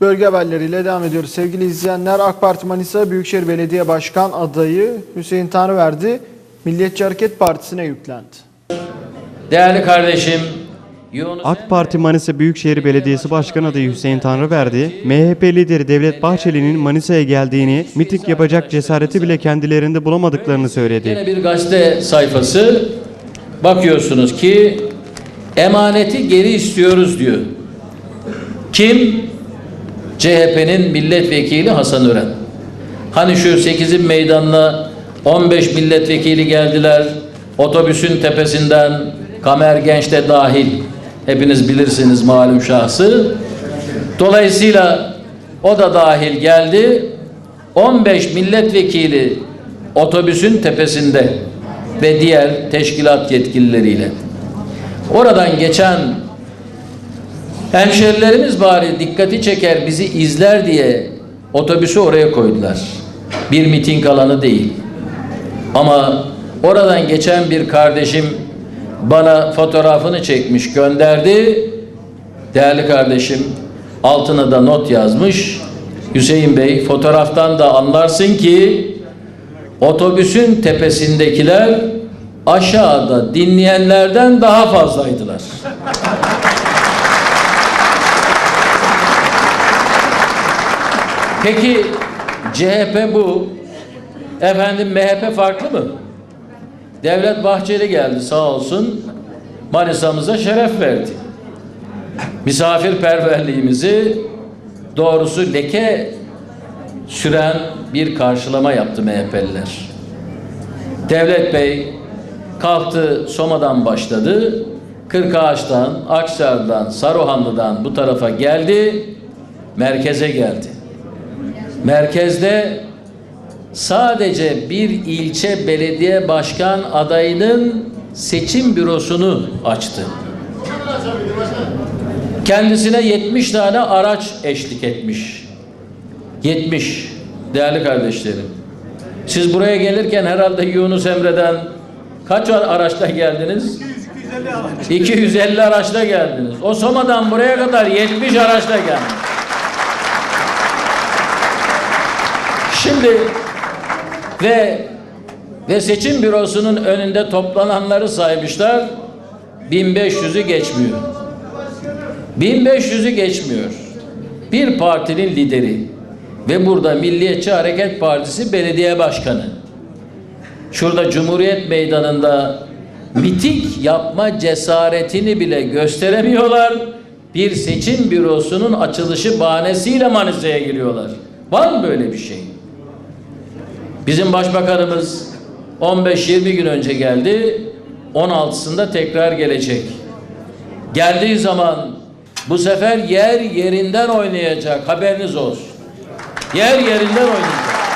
Bölge haberleriyle devam ediyoruz. Sevgili izleyenler AK Parti Manisa Büyükşehir Belediye Başkan adayı Hüseyin Tanrıverdi Milliyetçi Hareket Partisi'ne yüklendi. Değerli kardeşim, Yunus AK Parti Manisa Büyükşehir Belediyesi Başkan adayı Hüseyin Tanrıverdi, MHP lideri Devlet Bahçeli'nin Manisa'ya geldiğini, miting yapacak cesareti bile kendilerinde bulamadıklarını söyledi. Yine bir gazete sayfası bakıyorsunuz ki emaneti geri istiyoruz diyor. Kim? CHP'nin milletvekili Hasan Ören. Hani şu 8'in meydanına 15 milletvekili geldiler. Otobüsün tepesinden Kamer Genç de dahil. Hepiniz bilirsiniz malum şahsı. Dolayısıyla o da dahil geldi. 15 milletvekili otobüsün tepesinde ve diğer teşkilat yetkilileriyle. Oradan geçen hemşerilerimiz bari dikkati çeker bizi izler diye otobüsü oraya koydular. Bir miting alanı değil. Ama oradan geçen bir kardeşim bana fotoğrafını çekmiş gönderdi. Değerli kardeşim altına da not yazmış. Hüseyin Bey fotoğraftan da anlarsın ki otobüsün tepesindekiler aşağıda dinleyenlerden daha fazlaydılar. Peki CHP bu. Efendim MHP farklı mı? Devlet Bahçeli geldi sağ olsun. Manisa'mıza şeref verdi. Misafirperverliğimizi doğrusu leke süren bir karşılama yaptı MHP'liler. Devlet Bey kalktı Soma'dan başladı. Kırkağaç'tan, Akçar'dan, Saruhanlı'dan bu tarafa geldi. Merkeze geldi. Merkezde sadece bir ilçe belediye başkan adayının seçim bürosunu açtı. Kendisine 70 tane araç eşlik etmiş. 70 değerli kardeşlerim. Siz buraya gelirken herhalde Yunus Emre'den kaç araçla geldiniz? 250 araçla geldiniz. O Soma'dan buraya kadar 70 araçla geldiniz. Şimdi ve ve seçim bürosunun önünde toplananları saymışlar 1500'ü geçmiyor. 1500'ü geçmiyor. Bir partinin lideri ve burada Milliyetçi Hareket Partisi belediye başkanı. Şurada Cumhuriyet Meydanı'nda miting yapma cesaretini bile gösteremiyorlar. Bir seçim bürosunun açılışı bahanesiyle Manisa'ya giriyorlar. Var mı böyle bir şey? Bizim başbakanımız 15-20 gün önce geldi. 16'sında tekrar gelecek. Geldiği zaman bu sefer yer yerinden oynayacak. Haberiniz olsun. Yer yerinden oynayacak.